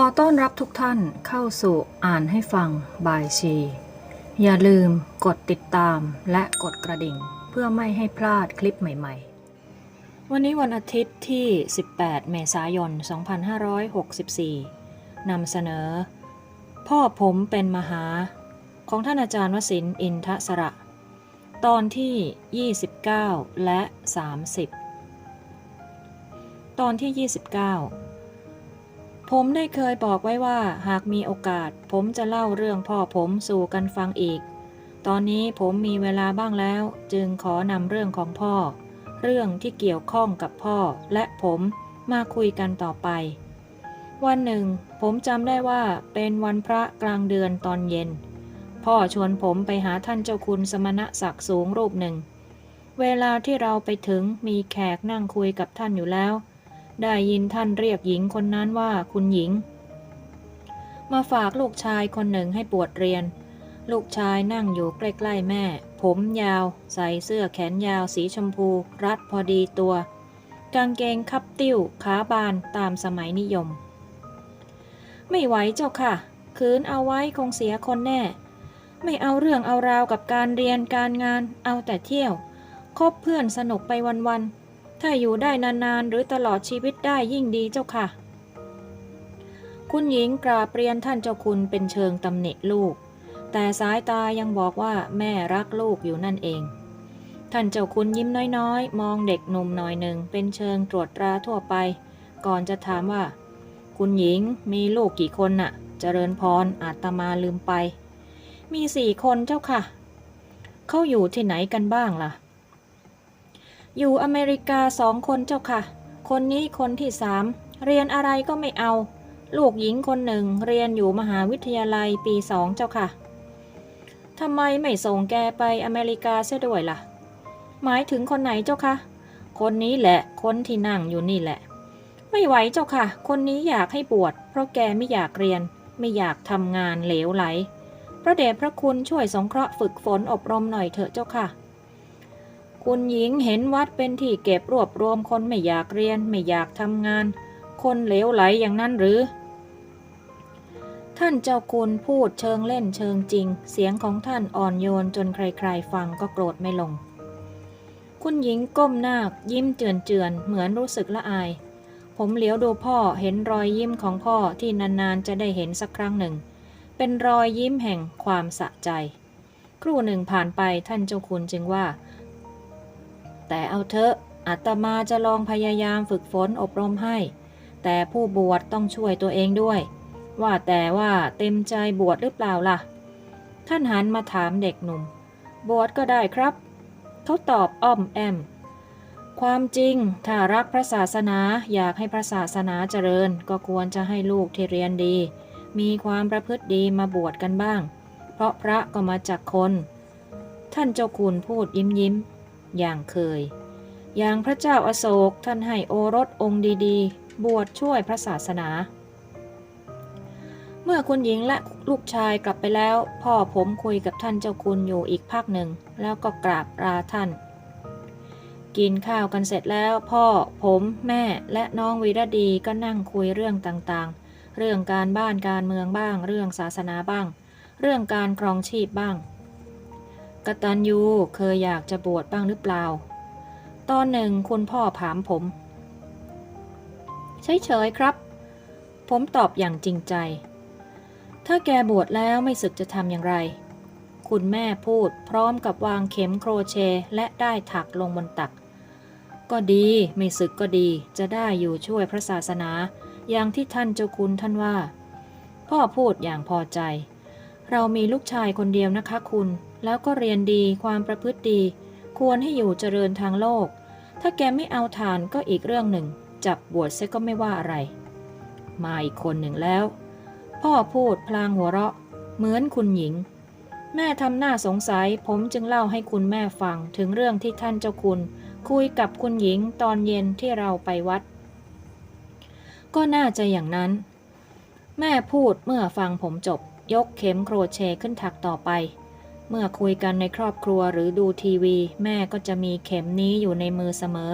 อต้อนรับทุกท่านเข้าสู่อ่านให้ฟังบายชี อย่าลืมกดติดตามและกดกระดิ่ง เพื่อไม่ให้พลาดคลิปใหม่ๆ วันนี้วันอาทิตย์ที่ 18 เมษายน 2564 นำเสนอ พ่อผมเป็นมหา ของท่านอาจารย์วสินอินทสระ ตอนที่ 29 และ 30 ตอนที่ 29 ผมได้เคยบอกไว้ว่าหากมีโอกาส ผมจะเล่าเรื่องพ่อผมสู่กันฟังอีก ตอนนี้ผมมีเวลาบ้างแล้ว จึงขอนำเรื่องของพ่อ เรื่องที่เกี่ยวข้องกับพ่อและผมมาคุยกันต่อไป วันหนึ่ง ผมจำได้ว่าเป็นวันพระกลางเดือนตอนเย็น พ่อชวนผมไปหาท่านเจ้าคุณสมณะศักดิ์สูงรูปหนึ่ง เวลาที่เราไปถึงมีแขกนั่งคุยกับท่านอยู่แล้ว ได้ยินท่านเรียกหญิงคนนั้นว่าคุณหญิง มาฝากลูกชายคนหนึ่งให้ปวดเรียน ลูกชายนั่งอยู่ใกล้ๆแม่ ผมยาว ใส่เสื้อแขนยาวสีชมพู รัดพอดีตัว กางเกงคับติ้วขาบานตามสมัยนิยม ไม่ไหวเจ้าค่ะ คืนเอาไว้คงเสียคนแน่ ไม่เอาเรื่องเอาราวกับการเรียนการงาน เอาแต่เที่ยว คบเพื่อนสนุกไปวันๆ ถ้าอยู่ได้นานๆ หรือตลอดชีวิตได้ยิ่งดีเจ้าค่ะ คุณหญิงกราบเรียนท่านเจ้าคุณเป็นเชิงตำหนิลูก แต่สายตายังบอกว่าแม่รักลูกอยู่นั่นเอง ท่านเจ้าคุณยิ้มน้อยๆ มองเด็กหนุ่มหน่อยหนึ่งเป็นเชิงตรวจตราทั่วไป ก่อนจะถามว่า คุณหญิงมีลูกกี่คนน่ะ เจริญพรอาตมาลืมไป มีสี่คนเจ้าค่ะ เขาอยู่ที่ไหนกันบ้างล่ะ อยู่อเมริกาสองคนเจ้าค่ะ คนนี้คนที่สามเรียนอะไรก็ไม่เอา ลูกหญิงคนหนึ่งเรียนอยู่มหาวิทยาลัยปีสองเจ้าค่ะทำไมไม่ส่งแกไปอเมริกาเสียด้วยล่ะ หมายถึงคนไหนเจ้าคะ คนนี้แหละ คนที่นั่งอยู่นี่แหละ ไม่ไหวเจ้าค่ะ คนนี้อยากให้บวชเพราะแกไม่อยากเรียน ไม่อยากทำงานเหลวไหล พระเดชพระคุณช่วยสงเคราะห์ฝึกฝนอบรมหน่อยเถอะเจ้าค่ะ คุณหญิงเห็นวัดเป็นที่เก็บรวบรวมคนไม่อยากเรียนไม่อยากทำงาน คนเหลวไหลอย่างนั้นหรือ ท่านเจ้าคุณพูดเชิงเล่นเชิงจริง เสียงของท่านอ่อนโยนจนใครๆฟังก็โกรธไม่ลง คุณหญิงก้มหน้ายิ้มเจือนๆเหมือนรู้สึกละอาย ผมเหลียวดูพ่อเห็นรอยยิ้มของพ่อที่นานๆจะได้เห็นสักครั้งหนึ่ง เป็นรอยยิ้มแห่งความสะใจ ครู่หนึ่งผ่านไปท่านเจ้าคุณจึงว่า แต่เอาเถอะอาตมาจะลองพยายามฝึกฝนอบรมให้ แต่ผู้บวชต้องช่วยตัวเองด้วย ว่าแต่ว่าเต็มใจบวชหรือเปล่าล่ะ ท่านหันมาถามเด็กหนุ่ม บวชก็ได้ครับ เขาตอบอ้อมแอม ความจริงถ้ารักพระศาสนาอยากให้พระศาสนาเจริญ ก็ควรจะให้ลูกที่เรียนดี มีความประพฤติดีมาบวชกันบ้าง เพราะพระก็มาจากคน ท่านเจ้าคุณพูดยิ้มยิ้ม อย่างเคย อย่างพระเจ้าอาโศกท่านให้โอรสองค์ดีๆ บวชช่วยพระศาสนา เมื่อคุณหญิงและลูกชายกลับไปแล้ว พ่อผมคุยกับท่านเจ้าคุณอยู่อีกพักหนึ่ง แล้วก็กราบลาท่าน กินข้าวกันเสร็จแล้ว พ่อ ผมแม่และน้องวีรดีก็นั่งคุยเรื่องต่างๆ เรื่องการบ้านการเมืองบ้าง เรื่องศาสนาบ้าง เรื่องการครองชีพบ้าง กตัญญูเคยอยากจะบวชบ้างหรือเปล่า ตอนหนึ่งคุณพ่อถามผม เฉยๆครับ ผมตอบอย่างจริงใจ ถ้าแกบวชแล้วไม่ศึกจะทำอย่างไร คุณแม่พูดพร้อมกับวางเข็มโครเชต์และได้ถักลงบนตัก ก็ดีไม่ศึกก็ดีจะได้อยู่ช่วยพระศาสนา อย่างที่ท่านเจ้าคุณท่านว่า พ่อพูดอย่างพอใจ เรามีลูกชายคนเดียวนะคะคุณ แล้วก็เรียนดีความประพฤติดี ควรให้อยู่เจริญทางโลก ถ้าแกไม่เอาทานก็อีกเรื่องหนึ่ง จับบวชเสียก็ไม่ว่าอะไร มาอีกคนหนึ่งแล้ว พ่อพูดพลางหัวเราะ เหมือนคุณหญิง แม่ทำหน้าสงสัย ผมจึงเล่าให้คุณแม่ฟังถึงเรื่องที่ท่านเจ้าคุณ คุยกับคุณหญิงตอนเย็นที่เราไปวัด ก็น่าจะอย่างนั้น แม่พูดเมื่อฟังผมจบ ยกเข็มโครเชต์ขึ้นถักต่อไป เมื่อคุยกันในครอบครัวหรือดูทีวี แม่ก็จะมีเข็มนี้อยู่ในมือเสมอ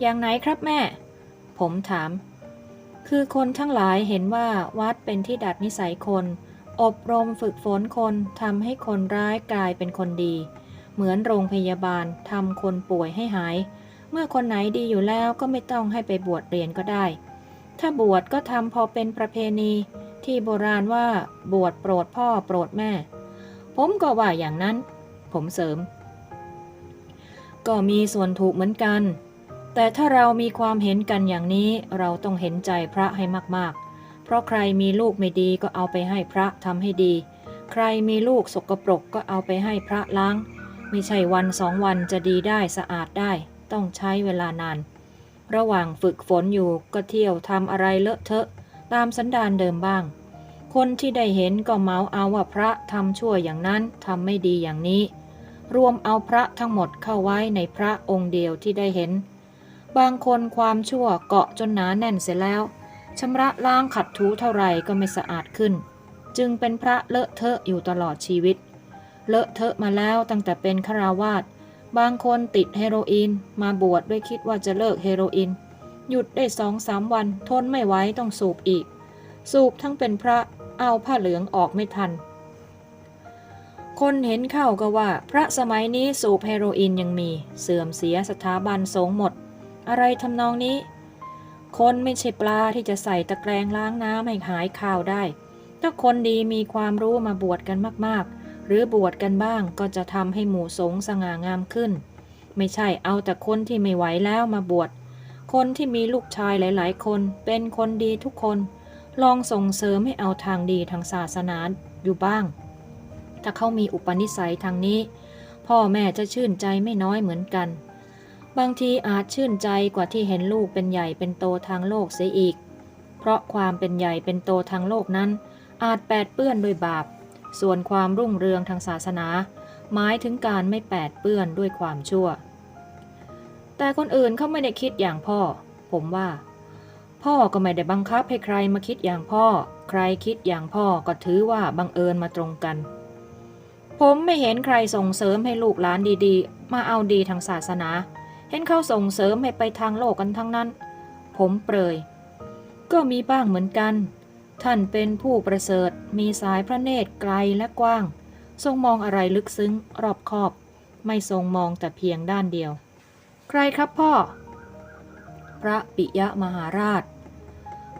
อย่างไหนครับแม่ ผมถาม คือคนทั้งหลายเห็นว่าวัดเป็นที่ดัดนิสัยคน อบรมฝึกฝนคนทำให้คนร้ายกลายเป็นคนดี เหมือนโรงพยาบาลทำคนป่วยให้หาย เมื่อคนไหนดีอยู่แล้วก็ไม่ต้องให้ไปบวชเรียนก็ได้ ถ้าบวชก็ทำพอเป็นประเพณี ที่โบราณว่าบวชโปรดพ่อโปรดแม่ ผมก็ว่าอย่างนั้น ผมเสริม ก็มีส่วนถูกเหมือนกัน แต่ถ้าเรามีความเห็นกันอย่างนี้เราต้องเห็นใจพระให้มากๆ เพราะใครมีลูกไม่ดีก็เอาไปให้พระทำให้ดี ใครมีลูกสกปรกก็เอาไปให้พระล้าง ไม่ใช่วันสองวันจะดีได้สะอาดได้ ต้องใช้เวลานาน ระหว่างฝึกฝนอยู่ก็เที่ยวทำอะไรเลอะเทอะ ตามสันดานเดิมบ้าง คนที่ได้เห็นก็เมาเอาว่าพระทำชั่วอย่างนั้นทำไม่ดีอย่างนี้ รวมเอาพระทั้งหมดเข้าไว้ในพระองค์เดียวที่ได้เห็น บางคนความชั่วเกาะจนหนาแน่นเสียแล้วชำระล้างขัดถูเท่าไหร่ก็ไม่สะอาดขึ้น จึงเป็นพระเลอะเทอะอยู่ตลอดชีวิต เลอะเทอะมาแล้วตั้งแต่เป็นฆราวาสบางคนติดเฮโรอีนมาบวชด้วยคิดว่าจะเลิกเฮโรอีนหยุดได้สองสามวันทนไม่ไหวต้องสูบอีก สูบทั้งเป็นพระ เอาผ้าเหลืองออกไม่ทัน คนเห็นเข้าก็ว่า พระสมัยนี้สูบเฮโรอีนยังมี เสื่อมเสียสถาบันสงหมด อะไรทำนองนี้ คนไม่ใช่ปลาที่จะใส่ตะแกรงล้างน้ำให้หายข่าวได้ ถ้าคนดีมีความรู้มาบวชกันมากๆ หรือบวชกันบ้างก็จะทำให้หมู่สงสง่างามขึ้น ไม่ใช่เอาแต่คนที่ไม่ไหวแล้วมาบวชคนที่มีลูกชายหลาย ๆ คนเป็นคนดีทุกคน ลองส่งเสริมให้เอาทางดีทางศาสนาอยู่บ้าง ถ้าเขามีอุปนิสัยทางนี้ พ่อแม่จะชื่นใจไม่น้อยเหมือนกัน บางทีอาจชื่นใจกว่าที่เห็นลูกเป็นใหญ่เป็นโตทางโลกเสียอีก เพราะความเป็นใหญ่เป็นโตทางโลกนั้น อาจแปดเปื้อนด้วยบาป ส่วนความรุ่งเรืองทางศาสนา หมายถึงการไม่แปดเปื้อนด้วยความชั่ว แต่คนอื่นเขาไม่ได้คิดอย่างพ่อ ผมว่า พ่อก็ไม่ได้บังคับให้ใครมาคิดอย่างพ่อ ใครคิดอย่างพ่อก็ถือว่าบังเอิญมาตรงกัน ผมไม่เห็นใครส่งเสริมให้ลูกหลานดีๆ มาเอาดีทางศาสนา เห็นเขาส่งเสริมให้ไปทางโลกกันทั้งนั้น ผมเปรย ก็มีบ้างเหมือนกัน ท่านเป็นผู้ประเสริฐ มีสายพระเนตรไกลและกว้าง ทรงมองอะไรลึกซึ้ง รอบคอบ ไม่ทรงมองแต่เพียงด้านเดียว ใครครับพ่อ พระปิยมหาราช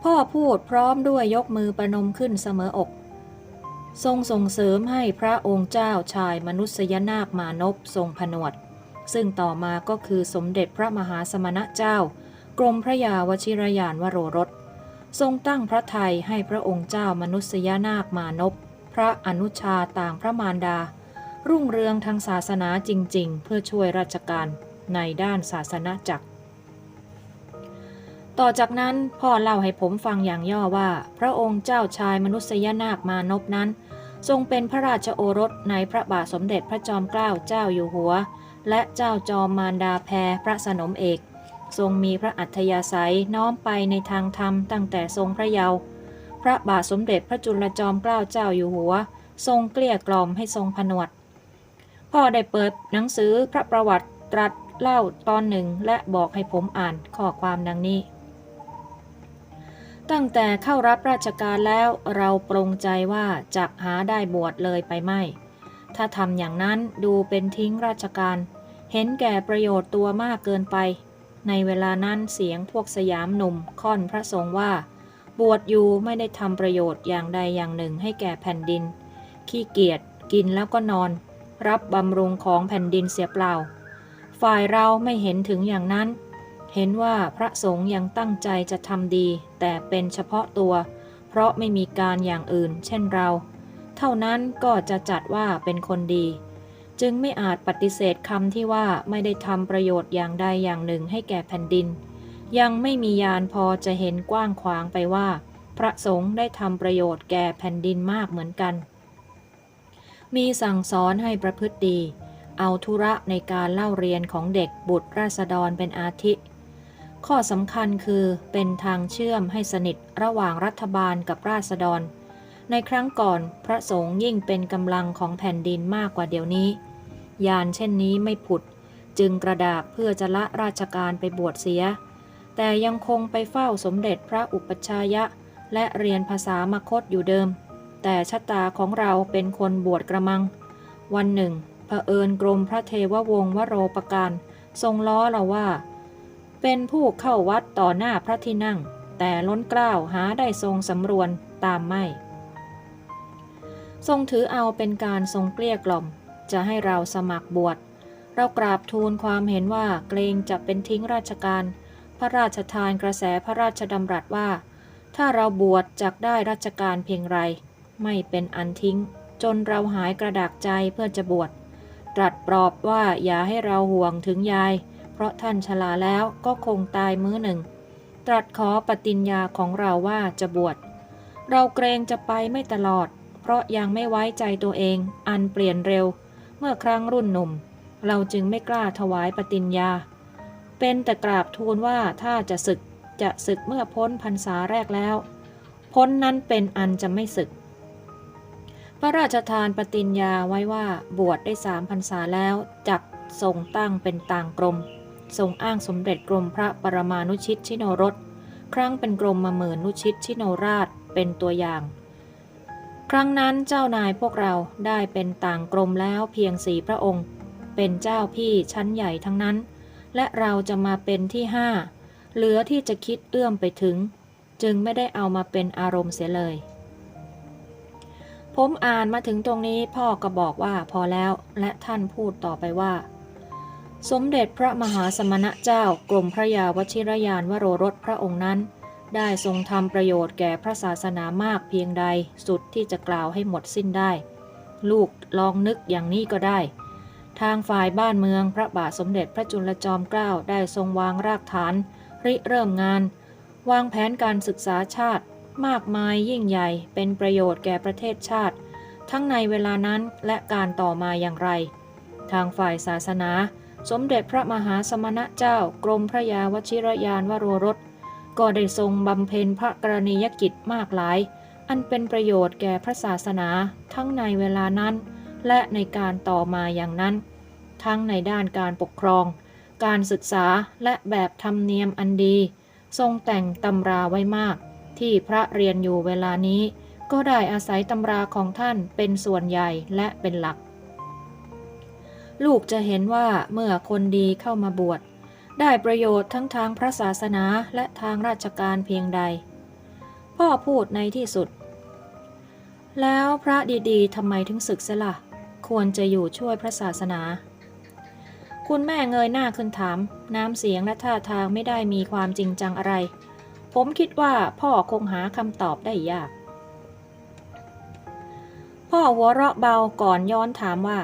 พ่อพูดพร้อมด้วยยกมือประนมขึ้นเสมออก ทรงส่งเสริมให้พระองค์เจ้าชายมนุษยนาคมานพทรงผนวด ซึ่งต่อมาก็คือสมเด็จพระมหาสมณเจ้า กรมพระยาวชิรยานวโรรส ทรงตั้งพระไทยให้พระองค์เจ้ามนุษยนาคมานพพระอนุชาต่างพระมารดา รุ่งเรืองทางศาสนาจริง ๆ เพื่อช่วยราชการในด้านศาสนาจักร ต่อจากนั้นพ่อเล่าให้ผมฟังอย่างย่อว่า พระองค์เจ้าชายมนุษยนาคมานพนั้น ทรงเป็นพระราชโอรสในพระบาทสมเด็จพระจอมเกล้าเจ้าอยู่หัว และเจ้าจอมมารดาแพรพระสนมเอก ทรงมีพระอัธยาศัยน้อมไปในทางธรรมตั้งแต่ทรงพระเยาว์พระบาทสมเด็จพระจุลจอมเกล้าเจ้าอยู่หัว ทรงเกลี้ยกล่อมให้ทรงผนวดพ่อได้เปิดหนังสือพระประวัติตรัสเล่าตอนหนึ่งและบอกให้ผมอ่านข้อความดังนี้ ตั้งแต่เข้ารับราชการแล้วเราปรงใจว่าจะหาได้บวชเลยไปไม่ ถ้าทำอย่างนั้นดูเป็นทิ้งราชการ เห็นแก่ประโยชน์ตัวมากเกินไป ในเวลานั้นเสียงพวกสยามหนุ่มค่อนพระสงฆ์ว่า บวชอยู่ไม่ได้ทำประโยชน์อย่างใดอย่างหนึ่งให้แก่แผ่นดิน ขี้เกียจกินแล้วก็นอน รับบำรุงของแผ่นดินเสียเปล่า ฝ่ายเราไม่เห็นถึงอย่างนั้น เห็นว่าพระสงฆ์ยังตั้งใจจะทำดี แต่เป็นเฉพาะตัว เพราะไม่มีการอย่างอื่น เช่นเรา เท่านั้นก็จะจัดว่าเป็นคนดี จึงไม่อาจปฏิเสธคำที่ว่าไม่ได้ทำประโยชน์อย่างใดอย่างหนึ่งให้แก่แผ่นดิน ยังไม่มียานพอจะเห็นกว้างขวางไปว่า พระสงฆ์ได้ทำประโยชน์แก่แผ่นดินมากเหมือนกัน มีสั่งสอนให้ประพฤติดี เอาธุระในการเล่าเรียนของเด็กบุตรราษฎรเป็นอาทิ ข้อสำคัญคือเป็นทางเชื่อมให้สนิทระหว่างรัฐบาลกับราษฎร ในครั้งก่อนพระสงฆ์ยิ่งเป็นกำลังของแผ่นดินมากกว่าเดี๋ยวนี้ ยานเช่นนี้ไม่ผุด จึงกระดากเพื่อจะละราชการไปบวชเสีย แต่ยังคงไปเฝ้าสมเด็จพระอุปัชฌายะ และเรียนภาษามคตอยู่เดิม แต่ชะตาของเราเป็นคนบวชกระมัง วันหนึ่งเผอิญกรมพระเทววงศ์วโรปการทรงล้อเราว่า เป็นผู้เข้าวัดต่อหน้าพระที่นั่ง แต่ล้นเกล้าวหาได้ทรงสำรวนตามไม่ ทรงถือเอาเป็นการทรงเกลี้ยกล่อม จะให้เราสมัครบวชเรากราบทูลความเห็นว่าเกรงจะเป็นทิ้งราชการ พระราชทานกระแสพระราชดำรัสว่า ถ้าเราบวชจักได้ราชการเพียงไร ไม่เป็นอันทิ้ง จนเราหายกระดากใจเพื่อจะบวชตรัสปลอบว่าอย่าให้เราห่วงถึงยาย เพราะท่านชราแล้วก็คงตายมื้อหนึ่ง ตรัสขอปฏิญญาของเราว่าจะบวช เราเกรงจะไปไม่ตลอด เพราะยังไม่ไว้ใจตัวเอง อันเปลี่ยนเร็ว เมื่อครั้งรุ่นหนุ่ม เราจึงไม่กล้าถวายปฏิญญา เป็นแต่กราบทูลว่าถ้าจะศึกจะศึกเมื่อพ้นพรรษาแรกแล้ว พ้นนั้นเป็นอันจะไม่ศึก พระราชทานปฏิญญาไว้ว่าบวชได้สามพรรษาแล้วจักทรงตั้งเป็นต่างกรม ทรงอ้างสมเด็จกรมพระปรมานุชิตชิโนรส ครั้งเป็นกรมมาเหมือนนุชิตชิโนราชเป็นตัวอย่าง ครั้งนั้นเจ้านายพวกเราได้เป็นต่างกรมแล้วเพียงสี่พระองค์ เป็นเจ้าพี่ชั้นใหญ่ทั้งนั้น และเราจะมาเป็นที่ห้าเหลือที่จะคิดเอื้อมไปถึง จึงไม่ได้เอามาเป็นอารมณ์เสียเลย ผมอ่านมาถึงตรงนี้พ่อก็บอกว่าพอแล้วและท่านพูดต่อไปว่า สมเด็จพระมหาสมณเจ้ากรมพระยาวชิรยานวโรรสพระองค์นั้น ได้ทรงทำประโยชน์แก่พระศาสนามากเพียงใดสุดที่จะกล่าวให้หมดสิ้นได้ ลูกลองนึกอย่างนี้ก็ได้ ทางฝ่ายบ้านเมืองพระบาทสมเด็จพระจุลจอมเกล้าได้ทรงวางรากฐาน ริเริ่มงาน วางแผนการศึกษาชาติ มากมายยิ่งใหญ่เป็นประโยชน์แก่ประเทศชาติ ทั้งในเวลานั้นและการต่อมาอย่างไร ทางฝ่ายศาสนา สมเด็จพระมหาสมณะเจ้ากรมพระยาวชิรยานวโรรส ก็ได้ทรงบำเพ็ญพระกรณียกิจมากหลาย อันเป็นประโยชน์แก่พระศาสนาทั้งในเวลานั้น และในการต่อมาอย่างนั้น ทั้งในด้านการปกครอง การศึกษาและแบบธรรมเนียมอันดี ทรงแต่งตำราไว้มาก ที่พระเรียนอยู่เวลานี้ ก็ได้อาศัยตำราของท่านเป็นส่วนใหญ่และเป็นหลัก ลูกจะเห็นว่าเมื่อคนดีเข้ามาบวช ได้ประโยชน์ทั้งทางพระศาสนาและทางราชการเพียงใด พ่อพูดในที่สุด แล้วพระดีๆทำไมถึงศึกเสละ่ะควรจะอยู่ช่วยพระศาสนา คุณแม่เงยหน้าขึ้นถาม น้ำเสียงและท่าทางไม่ได้มีความจริงจังอะไร ผมคิดว่าพ่อคงหาคำตอบได้ยาก พ่อหัวเราะเบาก่อนย้อนถามว่า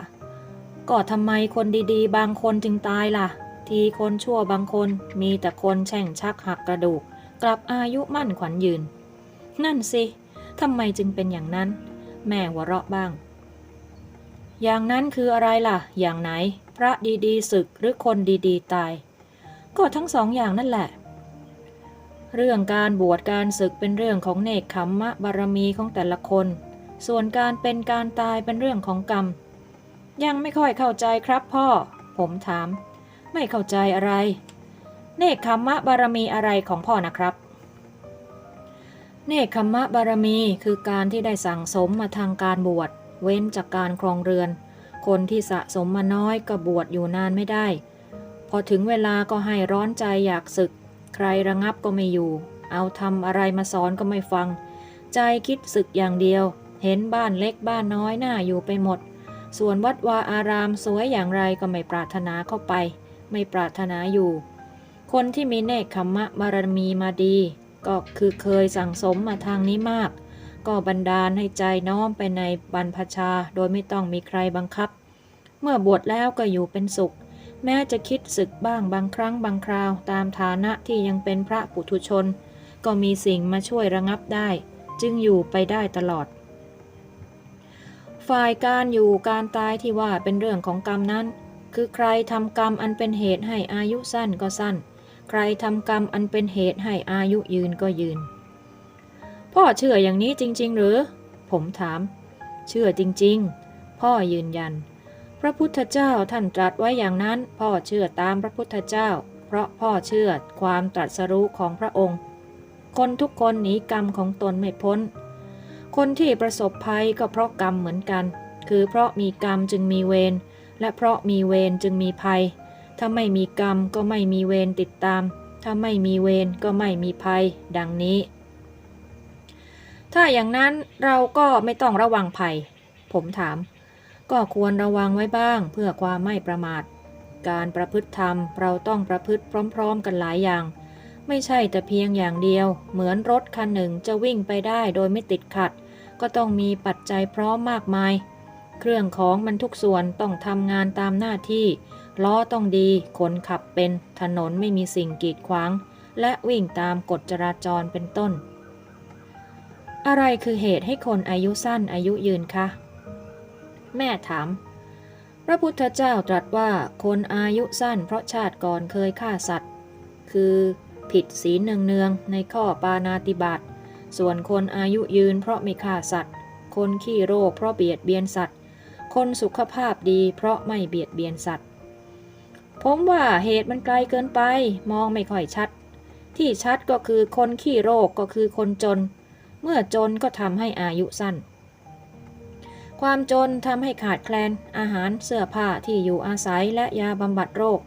ก็ทำไมคนดีๆ บางคนจึงตายล่ะ ทีคนชั่วบางคนมีแต่คนแช่งชักหักกระดูก กลับอายุมั่นขวัญยืน นั่นสิทำไมจึงเป็นอย่างนั้น แม่หัวเราะบ้าง อย่างนั้นคืออะไรล่ะ อย่างไหน พระดีๆศึกหรือคนดีๆ ตาย ก็ทั้งสองอย่างนั่นแหละ เรื่องการบวชการศึกเป็นเรื่องของเนกขมมะบารมีของแต่ละคน ส่วนการเป็นการตายเป็นเรื่องของกรรม ยังไม่ค่อยเข้าใจครับพ่อ ผมถาม ไม่เข้าใจอะไร เนกขมะบารมีอะไรของพ่อนะครับ เนกขมมะบารมีคือการที่ได้สั่งสมมาทางการบวช เว้นจากการครองเรือน คนที่สะสมมาน้อยก็บวชอยู่นานไม่ได้ พอถึงเวลาก็ให้ร้อนใจอยากศึก ใครระงับก็ไม่อยู่ เอาทำอะไรมาสอนก็ไม่ฟัง ใจคิดศึกอย่างเดียว เห็นบ้านเล็กบ้านน้อยหน้าอยู่ไปหมด ส่วนวัดวาอารามสวยอย่างไรก็ไม่ปรารถนาเข้าไป ไม่ปรารถนาอยู่ คนที่มีเนคขมมะบารมีมาดี ก็คือเคยสั่งสมมาทางนี้มาก ก็บันดาลให้ใจน้อมไปในบรรพชาโดยไม่ต้องมีใครบังคับ เมื่อบวชแล้วก็อยู่เป็นสุข แม้จะคิดศึกบ้างบางครั้งบางคราวตามฐานะที่ยังเป็นพระปุถุชน ก็มีสิ่งมาช่วยระงับได้ จึงอยู่ไปได้ตลอด ฝ่ายการอยู่การตายที่ว่าเป็นเรื่องของกรรมนั้น คือใครทำกรรมอันเป็นเหตุให้อายุสั้นก็สั้น ใครทำกรรมอันเป็นเหตุให้อายุยืนก็ยืน พ่อเชื่ออย่างนี้จริง ๆ หรือ ผมถาม เชื่อจริง ๆ พ่อยืนยัน พระพุทธเจ้าท่านตรัสไว้อย่างนั้น พ่อเชื่อตามพระพุทธเจ้า เพราะพ่อเชื่อความตรัสรู้ของพระองค์ คนทุกคนหนีกรรมของตนไม่พ้น คนที่ประสบภัยก็เพราะกรรมเหมือนกัน คือเพราะมีกรรมจึงมีเวร และเพราะมีเวรจึงมีภัย ถ้าไม่มีกรรมก็ไม่มีเวรติดตาม ถ้าไม่มีเวรก็ไม่มีภัย ดังนี้ ถ้าอย่างนั้นเราก็ไม่ต้องระวังภัย ผมถาม ก็ควรระวังไว้บ้างเพื่อความไม่ประมาท การประพฤติธรรมเราต้องประพฤติพร้อม ๆ กันหลายอย่าง ไม่ใช่แต่เพียงอย่างเดียว เหมือนรถคันหนึ่งจะวิ่งไปได้โดยไม่ติดขัด ก็ต้องมีปัจจัยพร้อมมากมาย เครื่องของมันทุกส่วนต้องทำงานตามหน้าที่ ล้อต้องดี คนขับเป็น ถนนไม่มีสิ่งกีดขวาง และวิ่งตามกฎจราจรเป็นต้น อะไรคือเหตุให้คนอายุสั้นอายุยืนคะ แม่ถามพระพุทธเจ้าตรัสว่าคนอายุสั้นเพราะชาติก่อนเคยฆ่าสัตว์ คือ ผิดศีลเนืองๆในข้อปานาติบาตส่วนคนอายุยืนเพราะไม่ฆ่าสัตว์ คนขี้โรคเพราะเบียดเบียนสัตว์ คนสุขภาพดีเพราะไม่เบียดเบียนสัตว์ ผมว่าเหตุมันไกลเกินไปมองไม่ค่อยชัด ที่ชัดก็คือคนขี้โรคก็คือคนจน เมื่อจนก็ทำให้อายุสั้น ความจนทำให้ขาดแคลน อาหารเสื้อผ้าที่อยู่อาศัยและยาบำบัดโรค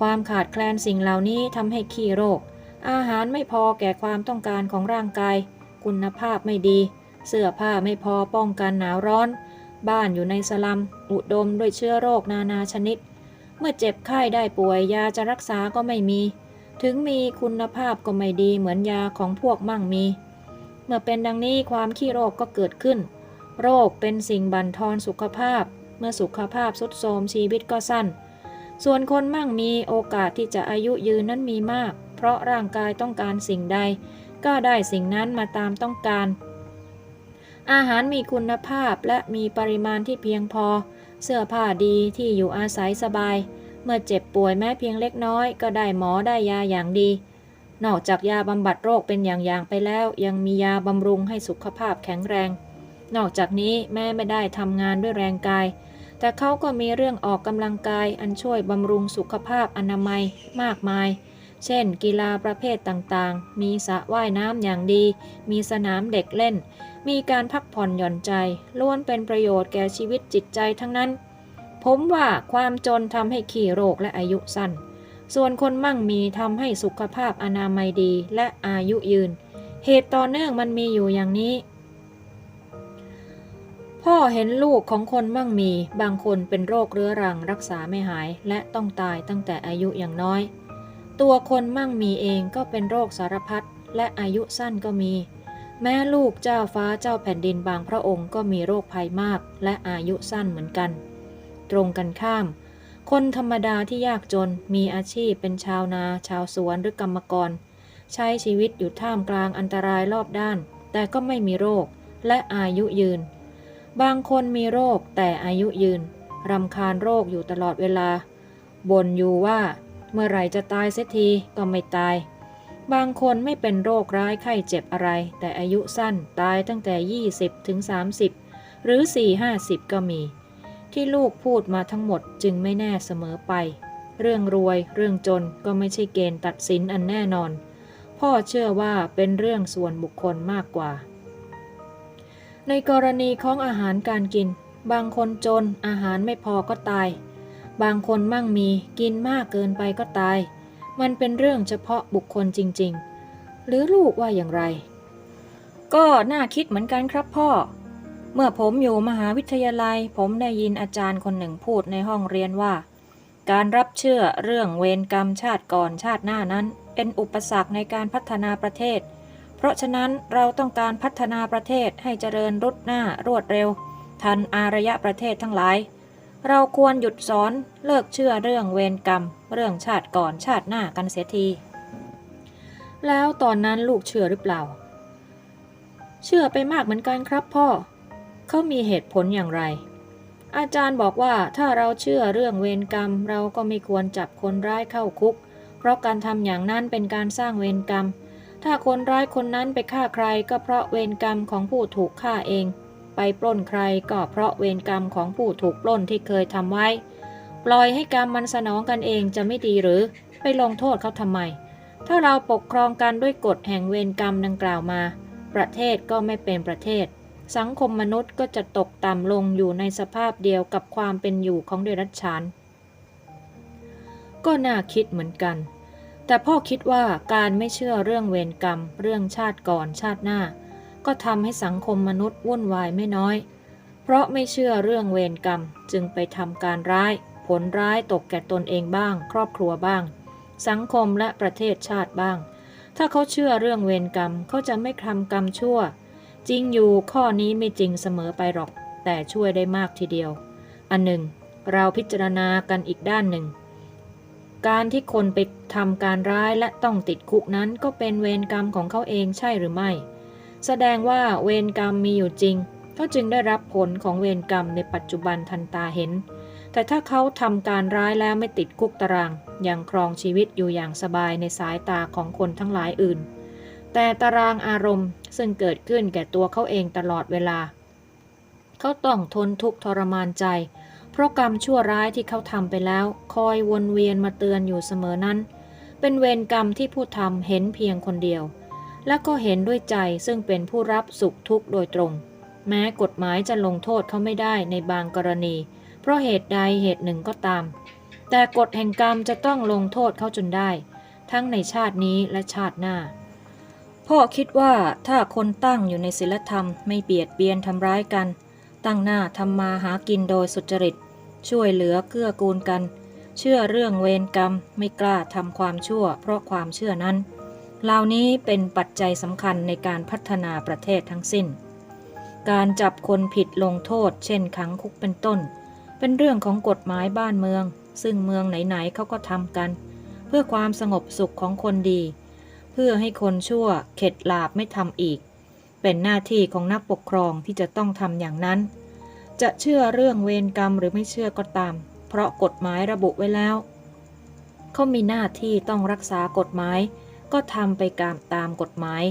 ความขาดแคลนสิ่งเหล่านี้ทำให้ขี้โรค อาหารไม่พอแก่ความต้องการของร่างกาย คุณภาพไม่ดี เสื้อผ้าไม่พอป้องกันหนาวร้อน บ้านอยู่ในสลัม อุดมด้วยเชื้อโรคนานาชนิด เมื่อเจ็บไข้ได้ป่วยยาจะรักษาก็ไม่มี ถึงมีคุณภาพก็ไม่ดีเหมือนยาของพวกมั่งมี เมื่อเป็นดังนี้ความขี้โรคก็เกิดขึ้น โรคเป็นสิ่งบั่นทอนสุขภาพ เมื่อสุขภาพทรุดโทรมชีวิตก็สั้น ส่วนคนมั่งมีโอกาสที่จะอายุยืนนั้นมีมาก ราะร่างกายต้องการสิ่งใด ก็ได้สิ่งนั้นมาตามต้องการ อาหารมีคุณภาพและมีปริมาณที่เพียงพอ เสื้อผ้าดีที่อยู่อาศัยสบาย เมื่อเจ็บป่วยแม้เพียงเล็กน้อย ก็ได้หมอได้ยาอย่างดี นอกจากยาบำบัดโรคเป็นอย่างๆไปแล้ว ยังมียาบำรุงให้สุขภาพแข็งแรง นอกจากนี้แม่ไม่ได้ทำงานด้วยแรงกายแต่เขาก็มีเรื่องออกกำลังกายอันช่วยบำรุงสุขภาพอนามัยมากมาย เช่น กีฬาประเภทต่างๆ มีสระว่ายน้ำอย่างดี มีสนามเด็กเล่น มีการพักผ่อนหย่อนใจ ล้วนเป็นประโยชน์แก่ชีวิตจิตใจทั้งนั้น ผมว่าความจนทำให้ขี่โรคและอายุสั้น ส่วนคนมั่งมีทำให้สุขภาพอนามัยดีและอายุยืน เหตุต่อเนื่องมันมีอยู่อย่างนี้พ่อเห็นลูกของคนมั่งมี บางคนเป็นโรคเรื้อรังรักษาไม่หาย และต้องตายตั้งแต่อายุอย่างน้อย ตัวคนมั่งมีเองก็เป็นโรคสารพัดและอายุสั้นก็มี แม้ลูกเจ้าฟ้าเจ้าแผ่นดินบางพระองค์ก็มีโรคภัยมากและอายุสั้นเหมือนกัน ตรงกันข้าม คนธรรมดาที่ยากจนมีอาชีพเป็นชาวนา ชาวสวนหรือกรรมกร ใช้ชีวิตอยู่ท่ามกลางอันตรายรอบด้าน แต่ก็ไม่มีโรคและอายุยืน บางคนมีโรคแต่อายุยืนรำคาญโรคอยู่ตลอดเวลาบ่นอยู่ว่า เมื่อไหร่จะตายเสียทีก็ไม่ตาย บางคนไม่เป็นโรคร้ายไข้เจ็บอะไร แต่อายุสั้นตายตั้งแต่ 20 ถึง 30 หรือ 4-50 ก็มี ที่ลูกพูดมาทั้งหมดจึงไม่แน่เสมอไป เรื่องรวยเรื่องจนก็ไม่ใช่เกณฑ์ตัดสินอันแน่นอน พ่อเชื่อว่าเป็นเรื่องส่วนบุคคลมากกว่า ในกรณีของอาหารการกิน บางคนจนอาหารไม่พอก็ตาย บางคนมั่งมีกินมากเกินไปก็ตาย มันเป็นเรื่องเฉพาะบุคคลจริง ๆ หรือลูกว่าอย่างไร ก็น่าคิดเหมือนกันครับพ่อ เมื่อผมอยู่มหาวิทยาลัย ผมได้ยินอาจารย์คนหนึ่งพูดในห้องเรียนว่า การรับเชื่อเรื่องเวรกรรมชาติก่อนชาติหน้านั้น เป็นอุปสรรคในการพัฒนาประเทศ เพราะฉะนั้นเราต้องการพัฒนาประเทศให้เจริญรุดหน้ารวดเร็ว ทันอารยะประเทศทั้งหลาย เราควรหยุดสอนเลิกเชื่อเรื่องเวรกรรม เรื่องชาติก่อนชาติหน้ากันเสียที แล้วตอนนั้นลูกเชื่อหรือเปล่า เชื่อไปมากเหมือนกันครับพ่อ เขามีเหตุผลอย่างไร อาจารย์บอกว่าถ้าเราเชื่อเรื่องเวรกรรม เราก็ไม่ควรจับคนร้ายเข้าคุก เพราะการทำอย่างนั้นเป็นการสร้างเวรกรรม ถ้าคนร้ายคนนั้นไปฆ่าใครก็เพราะเวรกรรมของผู้ถูกฆ่าเอง ไปปล้นใครก็เพราะเวรกรรมของผู้ถูกปล้นที่เคยทำไว้ ปล่อยให้กรรมมันสนองกันเองจะไม่ดีหรือไปลงโทษเขาทำไม ถ้าเราปกครองกันด้วยกฎแห่งเวรกรรมดังกล่าวมา ประเทศก็ไม่เป็นประเทศ สังคมมนุษย์ก็จะตกต่ำลงอยู่ในสภาพเดียวกับความเป็นอยู่ของเดรัจฉาน ก็น่าคิดเหมือนกัน แต่พ่อคิดว่าการไม่เชื่อเรื่องเวรกรรม เรื่องชาติก่อนชาติหน้า ก็ทำให้สังคมมนุษย์วุ่นวายไม่น้อย เพราะไม่เชื่อเรื่องเวรกรรมจึงไปทำการร้าย ผลร้ายตกแก่ตนเองบ้าง ครอบครัวบ้าง สังคมและประเทศชาติบ้าง ถ้าเขาเชื่อเรื่องเวรกรรมเขาจะไม่ทำกรรมชั่ว จริงอยู่ข้อนี้ไม่จริงเสมอไปหรอก แต่ช่วยได้มากทีเดียว อันหนึ่ง เราพิจารณากันอีกด้านหนึ่งการที่คนไปทำการร้ายและต้องติดคุกนั้นก็เป็นเวรกรรมของเขาเองใช่หรือไม่ แสดงว่าเวรกรรมมีอยู่จริงเขาจึงได้รับผลของเวรกรรมในปัจจุบันทันตาเห็น แต่ถ้าเขาทำการร้ายแล้วไม่ติดคุกตาราง ยังครองชีวิตอยู่อย่างสบายในสายตาของคนทั้งหลายอื่น แต่ตารางอารมณ์ซึ่งเกิดขึ้นแก่ตัวเขาเองตลอดเวลา เขาต้องทนทุกข์ทรมานใจ เพราะกรรมชั่วร้ายที่เขาทำไปแล้ว คอยวนเวียนมาเตือนอยู่เสมอนั้น เป็นเวรกรรมที่ผู้ทำเห็นเพียงคนเดียว และก็เห็นด้วยใจซึ่งเป็นผู้รับสุขทุกข์โดยตรง แม้กฎหมายจะลงโทษเขาไม่ได้ในบางกรณี เพราะเหตุใดเหตุหนึ่งก็ตาม แต่กฎแห่งกรรมจะต้องลงโทษเขาจนได้ ทั้งในชาตินี้และชาติหน้า พ่อคิดว่าถ้าคนตั้งอยู่ในศีลธรรมไม่เบียดเบียนทำร้ายกัน ตั้งหน้าทำมาหากินโดยสุจริต ช่วยเหลือเกื้อกูลกัน เชื่อเรื่องเวรกรรมไม่กล้าทำความชั่ว เพราะความเชื่อนั้น เหล่านี้เป็นปัจจัยสำคัญในการพัฒนาประเทศทั้งสิ้น การจับคนผิดลงโทษ เช่นขังคุกเป็นต้น เป็นเรื่องของกฎหมายบ้านเมือง ซึ่งเมืองไหนๆเขาก็ทำกัน เพื่อความสงบสุขของคนดี เพื่อให้คนชั่วเข็ดหลาบไม่ทำอีก เป็นหน้าที่ของนักปกครองที่จะต้องทำอย่างนั้น จะเชื่อเรื่องเวรกรรมหรือไม่เชื่อก็ตาม เพราะกฎหมายระบุไว้แล้วเขามีหน้าที่ต้องรักษากฎหมาย ก็ทำไปตามตามกฎหมาย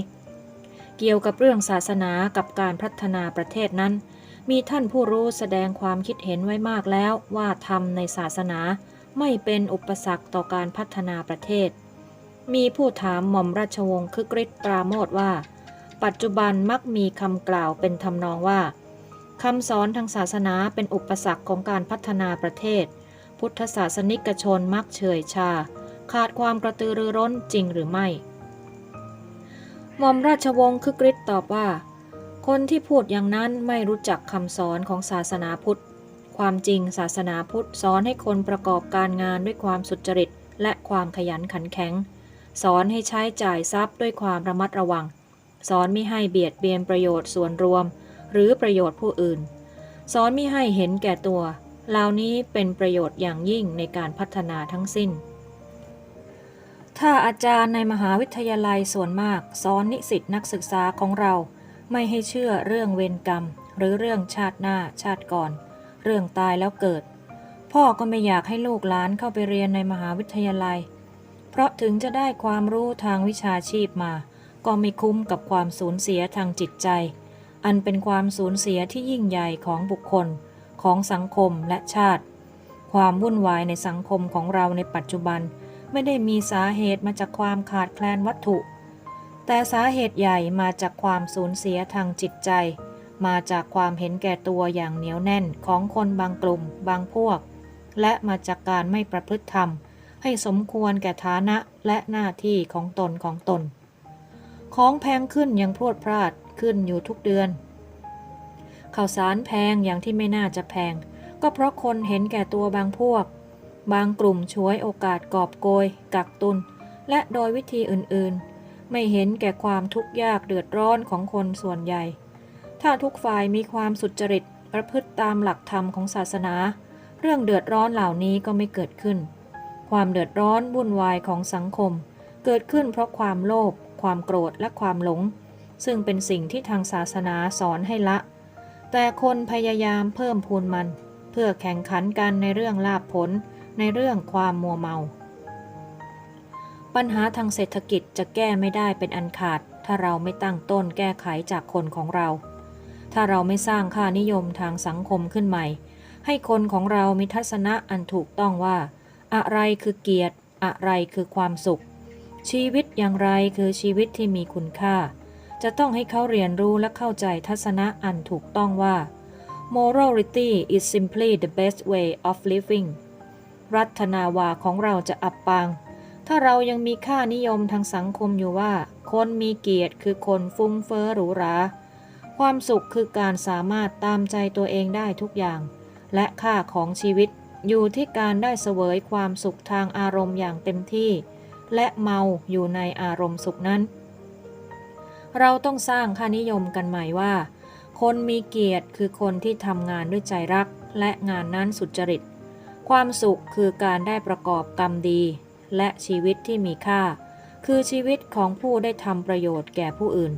เกี่ยวกับเรื่องศาสนากับการพัฒนาประเทศนั้น มีท่านผู้รู้แสดงความคิดเห็นไว้มากแล้วว่าธรรมในศาสนาไม่เป็นอุปสรรคต่อการพัฒนาประเทศ มีผู้ถามหม่อมราชวงศ์คึกฤทธิ์ปราโมทว่า ปัจจุบันมักมีคำกล่าวเป็นทำนองว่าคำสอนทางศาสนาเป็นอุปสรรคของการพัฒนาประเทศ พุทธศาสนิกชนมักเฉยชา ขาดความกระตือรือร้นจริงหรือไม่หม่อมราชวงศ์คึกฤทธิ์ตอบว่า คนที่พูดอย่างนั้นไม่รู้จักคำสอนของศาสนาพุทธ ความจริงศาสนาพุทธสอนให้คนประกอบการงานด้วยความสุจริต และความขยันขันแข็ง สอนให้ใช้จ่ายทรัพย์ด้วยความระมัดระวัง สอนไม่ให้เบียดเบียนประโยชน์ส่วนรวม หรือประโยชน์ผู้อื่น สอนไม่ให้เห็นแก่ตัว เหล่านี้เป็นประโยชน์อย่างยิ่งในการพัฒนาทั้งสิ้น ถ้าอาจารย์ในมหาวิทยาลัยส่วนมากสอนนิสิตนักศึกษาของเรา ไม่ให้เชื่อเรื่องเวรกรรม หรือเรื่องชาติหน้าชาติก่อน เรื่องตายแล้วเกิด พ่อก็ไม่อยากให้ลูกหลานเข้าไปเรียนในมหาวิทยาลัย เพราะถึงจะได้ความรู้ทางวิชาชีพมา ก็ไม่คุ้มกับความสูญเสียทางจิตใจ อันเป็นความสูญเสียที่ยิ่งใหญ่ของบุคคล ของสังคมและชาติ ความวุ่นวายในสังคมของเราในปัจจุบัน ไม่ได้มีสาเหตุมาจากความขาดแคลนวัตถุ แต่สาเหตุใหญ่มาจากความสูญเสียทางจิตใจ มาจากความเห็นแก่ตัวอย่างเหนียวแน่นของคนบางกลุ่ม บางพวก และมาจากการไม่ประพฤติธรรม ให้สมควรแก่ฐานะและหน้าที่ของตนของตน ของแพงขึ้นอย่างพรวดพราดขึ้นอยู่ทุกเดือนข่าวสารแพงอย่างที่ไม่น่าจะแพง ก็เพราะคนเห็นแก่ตัวบางพวก บางกลุ่มช่วยโอกาสกอบโกย กักตุน และโดยวิธีอื่นๆ ไม่เห็นแก่ความทุกข์ยากเดือดร้อนของคนส่วนใหญ่ ถ้าทุกฝ่ายมีความสุจริตประพฤติตามหลักธรรมของศาสนา เรื่องเดือดร้อนเหล่านี้ก็ไม่เกิดขึ้น ความเดือดร้อนวุ่นวายของสังคม เกิดขึ้นเพราะความโลภความโกรธและความหลง ซึ่งเป็นสิ่งที่ทางศาสนาสอนให้ละ แต่คนพยายามเพิ่มพูนมัน เพื่อแข่งขันกันในเรื่องลาภผล ในเรื่องความมัวเมา ปัญหาทางเศรษฐกิจจะแก้ไม่ได้เป็นอันขาด ถ้าเราไม่ตั้งต้นแก้ไขจากคนของเรา ถ้าเราไม่สร้างค่านิยมทางสังคมขึ้นใหม่ ให้คนของเรามีทัศนะอันถูกต้องว่า อะไรคือเกียรติ อะไรคือความสุข ชีวิตอย่างไรคือชีวิตที่มีคุณค่า จะต้องให้เขาเรียนรู้และเข้าใจทัศนะอันถูกต้องว่า morality is simply the best way of living รัฐนาวาของเราจะอับปาง ถ้าเรายังมีค่านิยมทางสังคมอยู่ว่า คนมีเกียรติคือคนฟุ้งเฟ้อหรูหรา ความสุขคือการสามารถตามใจตัวเองได้ทุกอย่าง และค่าของชีวิตอยู่ที่การได้เสวยความสุขทางอารมณ์อย่างเต็มที่ และเมาอยู่ในอารมณ์สุขนั้น เราต้องสร้างค่านิยมกันใหม่ว่า คนมีเกียรติคือคนที่ทำงานด้วยใจรัก และงานนั้นสุจริต ความสุขคือการได้ประกอบกรรมดี และชีวิตที่มีค่า คือชีวิตของผู้ได้ทำประโยชน์แก่ผู้อื่น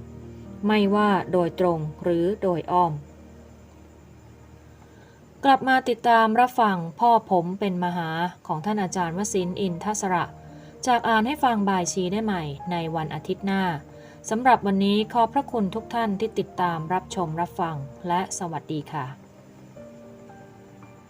ไม่ว่าโดยตรงหรือโดยอ้อม กลับมาติดตามรับฟังพ่อผมเป็นมหาของท่านอาจารย์วสินอินทศระ จากอ่านให้ฟังบายชีได้ใหม่ในวันอาทิตย์หน้าสำหรับวันนี้ขอบพระคุณทุกท่านที่ติดตามรับชมรับฟัง และสวัสดีค่ะ